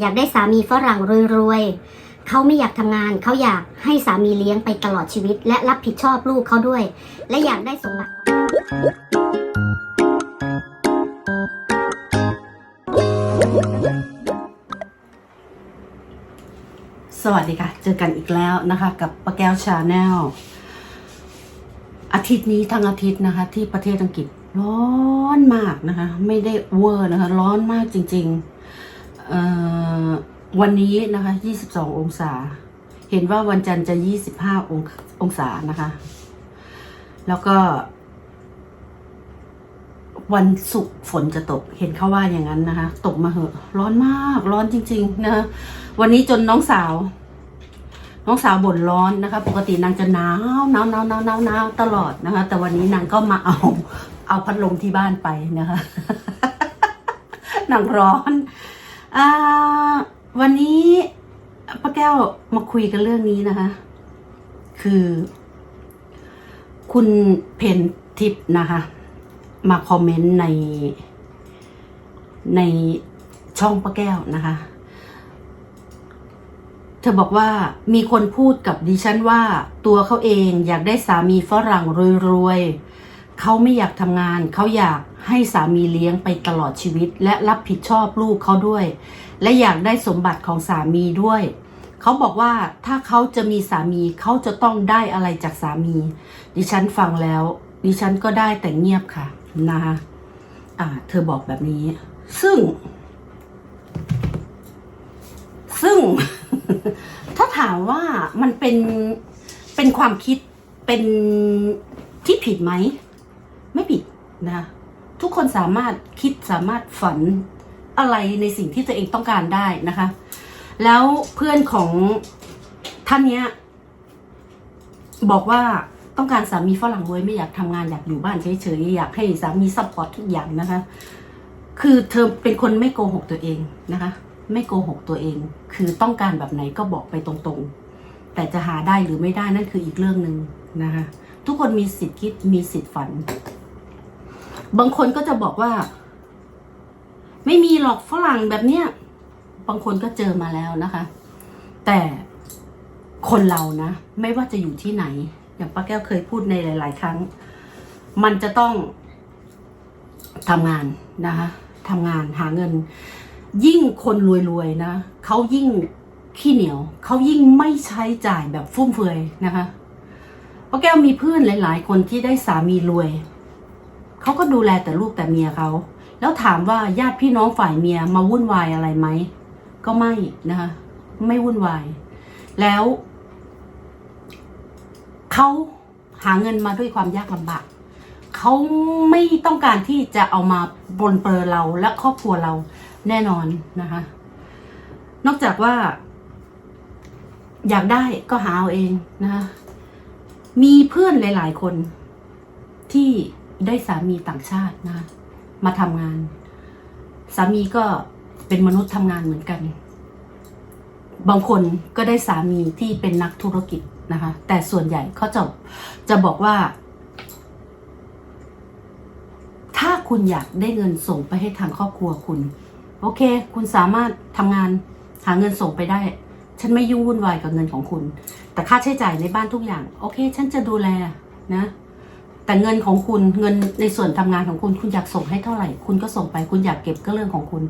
อยากได้สามีฝรั่งรวยๆเขาไม่อยากทำงาน เขาอยากให้สามีเลี้ยงไปตลอดชีวิต และรับผิดชอบลูกเขาด้วย และอยากได้สมบัติสวัสดีค่ะ เจอกันอีกแล้วนะคะ กับป้าแก้วชาแนลอาทิตย์นี้ทั้งอาทิตย์นะคะ ที่ประเทศอังกฤษร้อนมากนะคะ ไม่ได้เวอร์นะคะ ร้อนมากจริง ๆ วันนี้นะคะ 22 องศา เห็นว่าวันจันทร์จะ 25 ององศานะคะ แล้วก็ วันศุกร์ฝนจะตก เห็นเขาว่าอย่างนั้นนะคะ ตกมาเหอะ ร้อนมาก ร้อนจริง ๆ นะะวันนี้จนน้องสาว น้องสาวบ่นร้อนนะคะ ปกตินางจะหนาวหนาวหนาวหนาวหนาวหนาวตลอดนะคะ แต่วันนี้นางก็มาเอา เอาพัดลมที่บ้านไปนะคะนางร้อน วันนี้ป้าแก้วมาคุยกันเรื่องนี้นะคะ คือ คุณเพนทิปนะคะ มาคอมเมนต์ในในช่องป้าแก้วนะคะ เธอบอกว่ามีคนพูดกับดิฉันว่า ตัวเขาเองอยากได้สามีฝรั่งรวยๆเขาไม่อยากทำงาน เขาอยาก ให้สามีเลี้ยงไปตลอดชีวิต และรับผิดชอบลูกเขาด้วย และอยากได้สมบัติของสามีด้วย เขาบอกว่าถ้าเขาจะมีสามีเขาจะต้องได้อะไรจากสามี ดิฉันฟังแล้ว ดิฉันก็ได้แต่เงียบค่ะนะคะอ่า เธอบอกแบบนี้ ซึ่ง ซึ่ง ถ้าถามว่ามันเป็นเป็นความคิดเป็นที่ผิดไหม ไม่ผิดนะคะ ทุกคนสามารถคิดสามารถฝันอะไรในสิ่งที่ตัวเองต้องการได้นะคะ แล้วเพื่อนของท่านเนี้ย บอกว่าต้องการสามีฝรั่งรวยไม่อยากทำงานอยากอยู่บ้านเฉยๆอยากให้สามีซัพพอร์ตทุกอย่างนะคะ คือเธอเป็นคนไม่โกหกตัวเองนะคะ ไม่โกหกตัวเอง คือต้องการแบบไหนก็บอกไปตรงๆ แต่จะหาได้หรือไม่ได้นั่นคืออีกเรื่องหนึ่งนะคะ ทุกคนมีสิทธิ์คิดมีสิทธิ์ฝัน บางคนก็จะบอกว่า ไม่มีหรอกฝรั่งแบบเนี้ย บางคนก็เจอมาแล้วนะคะ แต่คนเรานะ ไม่ว่าจะอยู่ที่ไหน อย่างป้าแก้วเคยพูดในหลาย ๆ ครั้ง มันจะต้องทำงานนะคะทำงานหาเงิน ยิ่งคนรวยๆนะเขายิ่งขี้เหนียวเขายิ่งไม่ใช้จ่ายแบบฟุ่มเฟือยนะคะป้าแก้วมีเพื่อนหลาย ๆ คนที่ได้สามีรวย เขาก็ดูแลแต่ลูกแต่เมียเขา แล้วถามว่าญาติพี่น้องฝ่ายเมียมาวุ่นวายอะไรไหม ก็ไม่นะคะ ไม่วุ่นวาย แล้วเขาหาเงินมาด้วยความยากลำบากเขาไม่ต้องการที่จะเอามาบนเปอเราและครอบครัวเราแน่นอนนะคะ นอกจากว่า อยากได้ก็หาเอาเองนะคะมีเพื่อนหลาย ๆ คนที่ ได้สามีต่างชาตินะ มาทำงาน สามีก็เป็นมนุษย์ทำงานเหมือนกัน บางคนก็ได้สามีที่เป็นนักธุรกิจนะคะ แต่ส่วนใหญ่เขาจะจะบอกว่า ถ้าคุณอยากได้เงินส่งไปให้ทางครอบครัวคุณ โอเค คุณสามารถทำงานหาเงินส่งไปได้ ฉันไม่ยุ่งวุ่นวายกับเงินของคุณ แต่ค่าใช้จ่ายในบ้านทุกอย่าง โอเค ฉันจะดูแลนะ แต่เงินของคุณเงินในส่วนทำงานของคุณคุณอยากส่งให้เท่าไหร่ คุณก็ส่งไปคุณอยากเก็บก็เรื่องของคุณ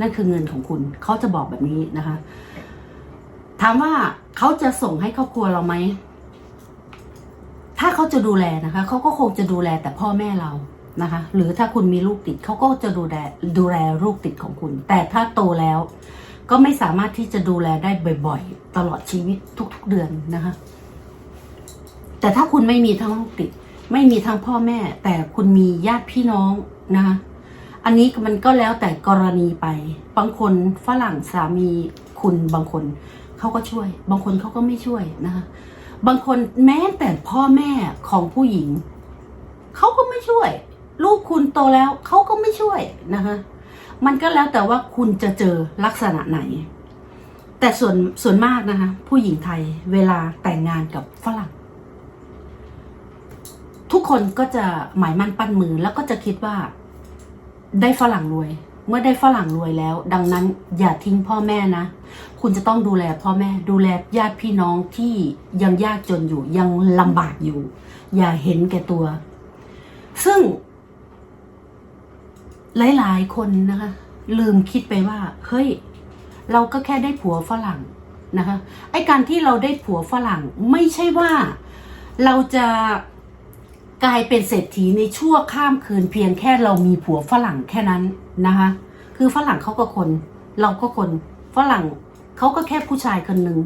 นั่นคือเงินของคุณเขาจะบอกแบบนี้นะคะ ถามว่าเขาจะส่งให้ครอบครัวเราไหมถ้าเขาจะดูแลนะคะเขาก็คงจะดูแลแต่พ่อแม่เรานะคะ หรือถ้าคุณมีลูกติดเขาก็จะดูแลดูแลลูกติดของคุณ แต่ถ้าโตแล้ว ก็ไม่สามารถที่จะดูแลได้บ่อยๆ ตลอดชีวิตทุก ๆเดือนนะคะ แต่ถ้าคุณไม่มีทั้งลูกติด ไม่มีทั้งพ่อแม่ แต่คุณมีญาติพี่น้องนะคะอันนี้มันก็แล้วแต่กรณีไป บางคนฝรั่งสามีคุณบางคนเขาก็ช่วย บางคนเขาก็ไม่ช่วยนะคะบางคนแม้แต่พ่อแม่ของผู้หญิงเขาก็ไม่ช่วย ลูกคุณโตแล้วเขาก็ไม่ช่วยนะคะมันก็แล้วแต่ว่าคุณจะเจอลักษณะไหน แต่ส่วนส่วนมากนะคะ ผู้หญิงไทยเวลาแต่งงานกับฝรั่ง ทุกคนก็จะหมายมั่นปั้นมือแล้วก็จะคิดว่า ได้ฝรั่งรวย เมื่อได้ฝรั่งรวยแล้ว ดังนั้นอย่าทิ้งพ่อแม่นะ คุณจะต้องดูแลพ่อแม่ ดูแลญาติพี่น้องที่ยังยากจนอยู่ยังลำบากอยู่ อย่าเห็นแก่ตัว ซึ่ง หลาย ๆ คนนะคะ ลืมคิดไปว่า เฮ้ย เราก็แค่ได้ผัวฝรั่งนะคะไอการที่เราได้ผัวฝรั่งไม่ใช่ว่าเราจะ กลายเป็นเศรษฐีในชั่วข้ามคืนเพียงแค่เรามีผัวฝรั่งแค่นั้นนะคะ คือฝรั่งเขาก็คน เราก็คนฝรั่งเขาก็แค่ผู้ชายคนหนึ่ง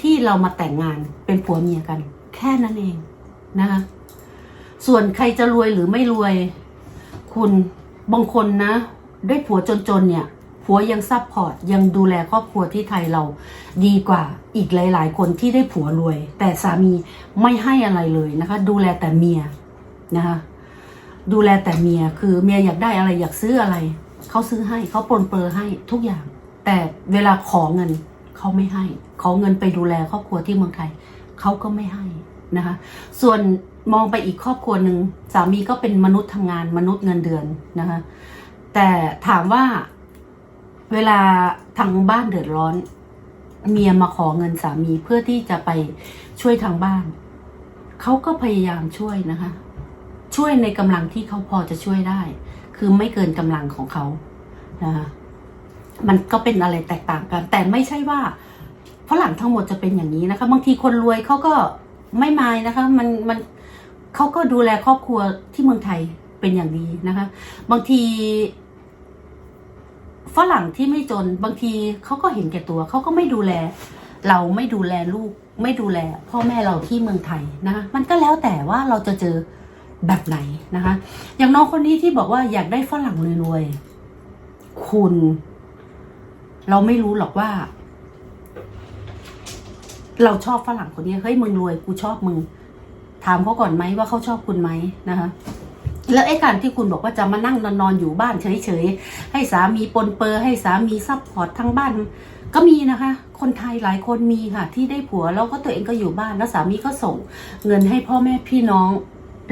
ที่เรามาแต่งงานเป็นผัวเมียกัน แค่นั้นเองนะคะส่วนใครจะรวยหรือไม่รวย คุณบางคนนะ ได้ผัวจนๆเนี่ย ผัวยังซับพอร์ตยังดูแลครอบครัวที่ไทยเราดีกว่าอีกหลาย ๆ คนที่ได้ผัวรวย แต่สามีไม่ให้อะไรเลยนะคะ ดูแลแต่เมียนะคะดูแลแต่เมียคือเมียอยากได้อะไรอยากซื้ออะไรเขาซื้อให้เขาปลนเปลือให้ทุกอย่าง แต่เวลาขอเงินเขาไม่ให้ขอเงินไปดูแลครอบครัวที่เมืองไทยเขาก็ไม่ให้นะคะ ส่วนมองไปอีกครอบครัวหนึ่งสามีก็เป็นมนุษย์ทำงานมนุษย์เงินเดือนนะคะแต่ถามว่า เวลาทางบ้านเดือดร้อน เมียมาขอเงินสามีเพื่อที่จะไปช่วยทางบ้าน เขาก็พยายามช่วยนะคะ ช่วยในกำลังที่เขาพอจะช่วยได้ คือไม่เกินกำลังของเขานะคะมันก็เป็นอะไรแตกต่างกัน แต่ไม่ใช่ว่าฝรั่งทั้งหมดจะเป็นอย่างนี้นะคะ บางทีคนรวยเขาก็ไม่มายนะคะ มันมันเขาก็ดูแลครอบครัวที่เมืองไทยเป็นอย่างดีนะคะ บางที ฝรั่งที่ไม่จนบางทีเขาก็เห็นแก่ตัวเขาก็ไม่ดูแล เราไม่ดูแลลูก ไม่ดูแล พ่อแม่เราที่เมืองไทยนะคะมันก็แล้วแต่ว่าเราจะเจอแบบไหนนะคะ อย่างน้องคนนี้ที่บอกว่าอยากได้ฝรั่งรวยๆคุณ เราไม่รู้หรอกว่า เราชอบฝรั่งคนนี้เฮ้ยมึงรวยกูชอบมึงถามเขาก่อนไหมว่าเขาชอบคุณไหมนะคะ แล้วไอ้การที่คุณบอกว่าจะมานั่งนอนๆอยู่บ้านเฉยๆ ให้สามีปนเปอร์ให้สามีซัพพอร์ตทั้งบ้าน ก็มีนะคะ คนไทยหลายคนมีค่ะ ที่ได้ผัวแล้วก็ตัวเองก็อยู่บ้านแล้วสามีก็ส่ง เงินให้พ่อแม่พี่น้อง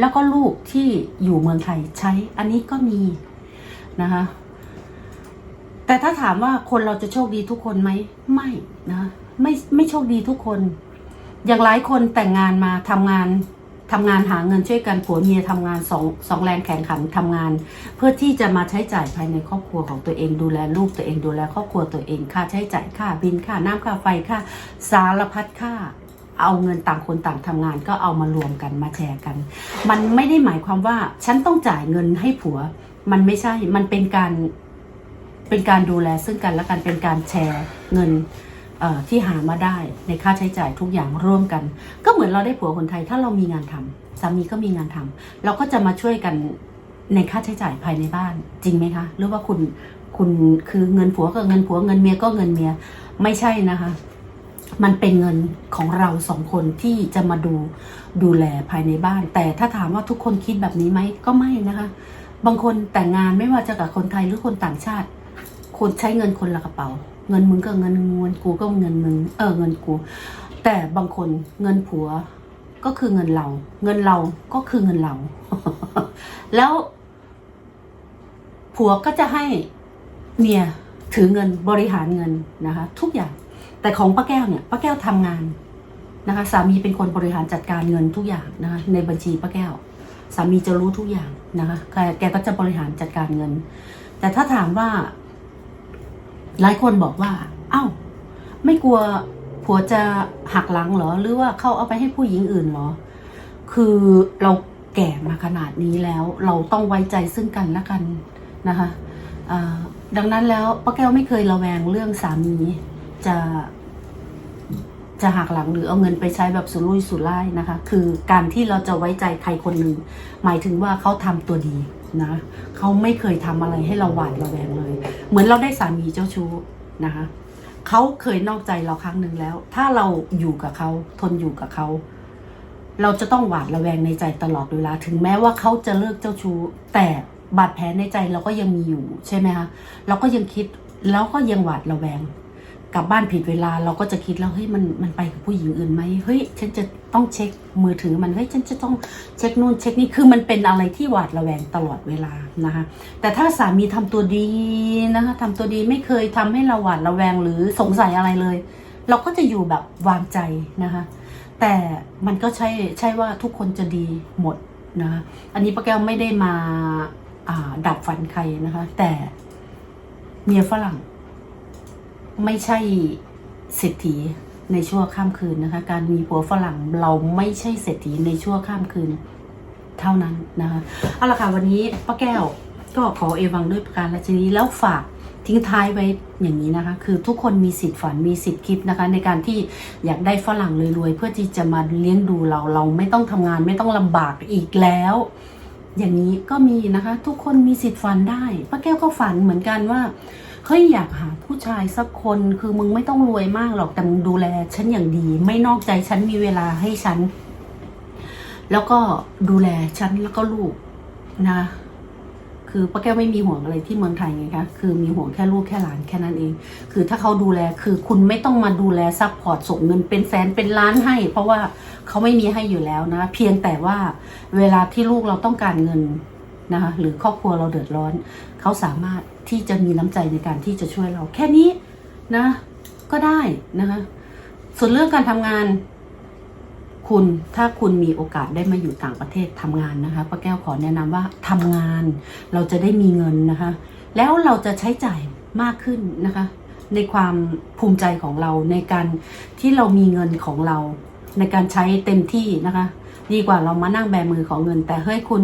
แล้วก็ลูกที่อยู่เมืองไทยใช้ อันนี้ก็มีนะคะ แต่ถ้าถามว่าคนเราจะโชคดีทุกคนไหมไม่นะไม่ไม่โชคดีทุกคน อย่างหลายคนแต่งงานมาทำงาน ทำงานหาเงินช่วยกันผัวเมียทำงานสองสองแรงแข่งขันทำงาน เพื่อที่จะมาใช้จ่ายภายในครอบครัวของตัวเองดูแลลูกตัวเองดูแลครอบครัวตัวเองค่าใช้จ่ายค่าบินค่าน้ำค่าไฟค่าสารพัดค่าเอาเงินต่างคนต่างทำงานก็เอามารวมกันมาแชร์กัน มันไม่ได้หมายความว่าฉันต้องจ่ายเงินให้ผัว มันไม่ใช่ มันเป็นการเป็นการดูแลซึ่งกันและกันเป็นการแชร์เงิน ที่หามาได้ในค่าใช้จ่ายทุกอย่างร่วมกัน ก็เหมือนเราได้ผัวคนไทยถ้าเรามีงานทำสามีก็มีงานทำเราก็จะมาช่วยกันในค่าใช้จ่ายภายในบ้านจริงไหมคะ หรือว่าคุณคุณคือเงินผัวก็เงินผัวเงินเมียก็เงินเมียไม่ใช่นะคะ มันเป็นเงินของเราสองคนที่จะมาดูดูแลภายในบ้าน แต่ถ้าถามว่าทุกคนคิดแบบนี้ไหมก็ไม่นะคะ บางคนแต่งงานไม่ว่าจะกับคนไทยหรือคนต่างชาติคนใช้เงินคนละกระเป๋า เงินมึงก็เงินเงินกูก็เงินมึงเออเงินกู แต่บางคนเงินผัวก็คือเงินเรา เงินเราก็คือเงินเรา แล้ว ผัวก็จะให้เมียถือเงินบริหารเงินนะคะ ทุกอย่าง แต่ของป้าแก้วเนี่ยป้าแก้วทำงานนะคะ สามีเป็นคนบริหารจัดการเงินทุกอย่างนะคะ ในบัญชีป้าแก้ว สามีจะรู้ทุกอย่างนะคะแกแกก็จะบริหารจัดการเงิน แต่ถ้าถามว่า หลายคนบอกว่า เอ้า ไม่กลัวผัวจะหักหลังเหรอ หรือว่าเขาเอาไปให้ผู้หญิงอื่นเหรอ คือเราแก่มาขนาดนี้แล้ว เราต้องไว้ใจซึ่งกันและกันนะคะดังนั้นแล้วป้าแก้วไม่เคยระแวงเรื่องสามีจะ จะหักหลังหรือเอาเงินไปใช้แบบสุรุ่ยสุร่ายนะคะ คือการที่เราจะไว้ใจใครคนหนึ่งหมายถึงว่าเขาทำตัวดีนะเขาไม่เคยทำอะไรให้เราหวาดระแวงเลย เหมือนเราได้สามีเจ้าชู้นะคะเขาเคยนอกใจเราครั้งหนึ่งแล้ว ถ้าเราอยู่กับเขาทนอยู่กับเขาเราจะต้องหวาดระแวงในใจตลอดเวลา ถึงแม้ว่าเขาจะเลิกเจ้าชู้ แต่บาดแผลในใจเราก็ยังมีอยู่ใช่ไหมคะเราก็ยังคิดแล้วก็ยังหวาดระแวง กลับบ้านผิดเวลาเราก็จะคิดแล้วเฮ้ยมันมันไปกับผู้หญิงอื่นไหมเฮ้ยฉันจะต้องเช็คมือถือมันเฮ้ยฉันจะต้องเช็คนู่นเช็คนี่คือมันเป็นอะไรที่หวาดระแวงตลอดเวลานะคะ แต่ถ้าสามีทำตัวดีนะคะทำตัวดีไม่เคยทำให้เราหวาดระแวงหรือสงสัยอะไรเลย เราก็จะอยู่แบบวางใจนะคะ แต่มันก็ใช่ใช่ว่าทุกคนจะดีหมดนะคะอันนี้ป้าแก้วไม่ได้มาอ่าดับฝันใครนะคะ แต่เมียฝรั่ง ไม่ใช่เศรษฐีในชั่วข้ามคืนนะคะ การมีผัวฝรั่งเราไม่ใช่เศรษฐีในชั่วข้ามคืน เท่านั้นนะคะเอาละค่ะวันนี้ป้าแก้วก็ขอเอวังด้วยประการราชนีแล้วฝากทิ้งท้ายไว้อย่างนี้นะคะ คือทุกคนมีสิทธิ์ฝันมีสิทธิ์คิดนะคะ ในการที่อยากได้ฝรั่งรวยๆเพื่อที่จะมาเลี้ยงดูเราเราไม่ต้องทำงานไม่ต้องลำบากอีกแล้ว อย่างนี้ก็มีนะคะ ทุกคนมีสิทธิ์ฝันได้ป้าแก้วก็ฝันเหมือนกันว่า เฮ้ยอยากหาผู้ชายสักคนคือมึงไม่ต้องรวยมากหรอกแต่มึงดูแลฉันอย่างดี ไม่นอกใจฉันมีเวลาให้ฉัน แล้วก็ดูแลฉันแล้วก็ลูกนะ คือป้าแก้วไม่มีห่วงอะไรที่เมืองไทยไงคะคือมีห่วงแค่ลูกแค่หลานแค่นั้นเอง คือถ้าเขาดูแลคือคุณไม่ต้องมาดูแลซัพพอร์ตส่งเงินเป็นแสนเป็นล้านให้ เพราะว่าเขาไม่มีให้อยู่แล้วนะ เพียงแต่ว่าเวลาที่ลูกเราต้องการเงินนะคะหรือครอบครัวเราเดือดร้อน เขาสามารถ ที่จะมีน้ำใจในการที่จะช่วยเราแค่นี้นะ ก็ได้นะคะ ส่วนเรื่องการทำงาน คุณถ้าคุณมีโอกาสได้มาอยู่ต่างประเทศทำงานนะคะป้าแก้วขอแนะนำว่าทำงาน เราจะได้มีเงินนะคะ แล้วเราจะใช้จ่ายมากขึ้นนะคะ ในความภูมิใจของเราในการที่เรามีเงินของเรา ในการใช้เต็มที่นะคะ ดีกว่าเรามานั่งแบมือของเงิน แต่เฮ้ยคุณ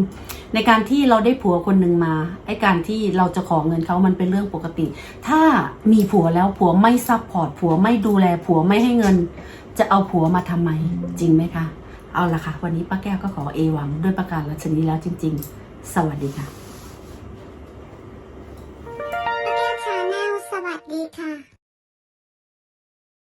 ในการที่เราได้ผัวคนหนึ่งมาไอ้การที่เราจะขอเงินเขามันเป็นเรื่องปกติ ถ้ามีผัวแล้วผัวไม่ซัพพอร์ตผัวไม่ดูแลผัวไม่ให้เงิน จะเอาผัวมาทำไมจริงไหมคะ เอาละค่ะ วันนี้ป้าแก้วก็ขอเอวังด้วยประการรัชนีแล้วจริง ๆ สวัสดีค่ะ